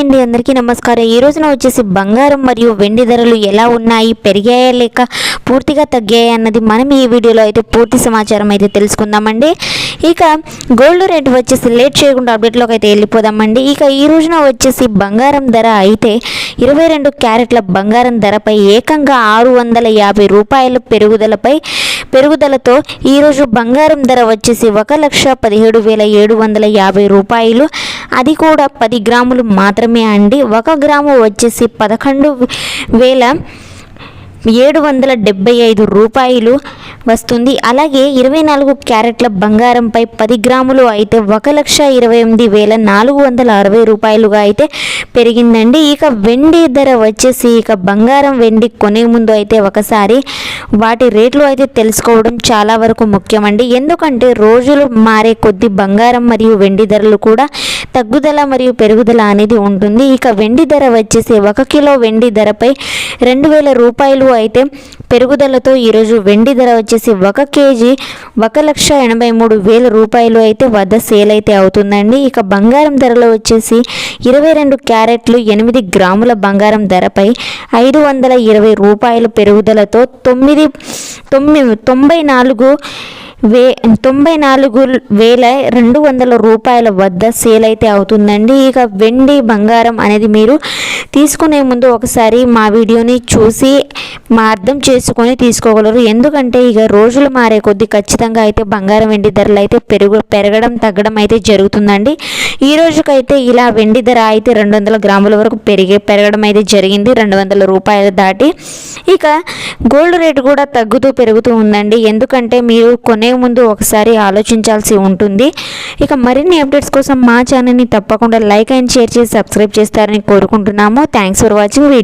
అండి. అందరికీ నమస్కారం. ఈ రోజున వచ్చేసి బంగారం మరియు వెండి ధరలు ఎలా ఉన్నాయి పెరిగాయా లేక పూర్తిగా తగ్గాయా అన్నది మనం ఈ వీడియోలో అయితే పూర్తి సమాచారం అయితే తెలుసుకుందామండి. ఇక గోల్డ్ రేట్ వచ్చేసి లేట్ చేయకుండా అప్డేట్లోకి అయితే వెళ్ళిపోదామండి. ఇక ఈ రోజున వచ్చేసి బంగారం ధర అయితే ఇరవై రెండు క్యారెట్ల బంగారం ధరపై ఏకంగా ఆరు వందల యాభై రూపాయల పెరుగుదలపై పెరుగుదలతో ఈరోజు బంగారం ధర వచ్చేసి ఒక లక్ష పదిహేడు వేల ఏడు వందల యాభై రూపాయలు. అది కూడా పది గ్రాములు మాత్రమే అండి. ఒక గ్రాము వచ్చేసి పదకొండు వేల ఏడు వందల డెబ్బై ఐదు రూపాయలు. వస్తుంది. అలాగే ఇరవై నాలుగు క్యారెట్ల బంగారంపై పది గ్రాములు అయితే ఒక లక్ష ఇరవై ఎనిమిది వేల నాలుగు వందల అరవై రూపాయలుగా అయితే పెరిగిందండి. ఇక వెండి ధర వచ్చేసి ఇక బంగారం వెండి కొనే ముందు అయితే ఒకసారి వాటి రేట్లు అయితే తెలుసుకోవడం చాలా వరకు ముఖ్యమండి. ఎందుకంటే రోజులు మారే కొద్ది బంగారం మరియు వెండి ధరలు కూడా తగ్గుదల మరియు పెరుగుదల అనేది ఉంటుంది. ఇక వెండి ధర వచ్చేసి ఒక కిలో వెండి ధరపై రెండు వేల రూపాయలు అయితే పెరుగుదలతో ఈరోజు వెండి ధర వచ్చేసి ఒక కేజీ ఒక లక్ష ఎనభై మూడు వేల రూపాయలు అయితే వద్ద సేల్ అయితే అవుతుందండి. ఇక బంగారం ధరలో వచ్చేసి ఇరవై రెండు క్యారెట్లు ఎనిమిది గ్రాముల బంగారం ధరపై ఐదు వందల ఇరవై రూపాయల పెరుగుదలతో తొమ్మిది తొమ్మిది తొంభై నాలుగు వే తొంభై నాలుగు వేల రెండు వందల రూపాయల వద్ద సేల్ అయితే అవుతుందండి. ఇక వెండి బంగారం అనేది మీరు తీసుకునే ముందు ఒకసారి మా వీడియోని చూసి మా అర్థం చేసుకొని తీసుకోగలరు. ఎందుకంటే ఇక రోజులు మారే కొద్దీ ఖచ్చితంగా అయితే బంగారం వెండి ధరలు అయితే పెరుగు పెరగడం తగ్గడం అయితే జరుగుతుందండి. ఈ రోజుకైతే ఇలా వెండి ధర అయితే రెండు వందల గ్రాముల వరకు పెరిగే పెరగడం అయితే జరిగింది. రెండు వందల రూపాయలు దాటి ఇక గోల్డ్ రేటు కూడా తగ్గుతూ పెరుగుతూ ఉందండి. ఎందుకంటే మీరు కొనే ముందు ఒకసారి ఆలోచించాల్సి ఉంటుంది. ఇక మరిన్ని అప్డేట్స్ కోసం మా ఛానల్ని తప్పకుండా లైక్ అండ్ షేర్ చేసి సబ్స్క్రైబ్ చేస్తారని కోరుకుంటున్నాము. Thanks for watching video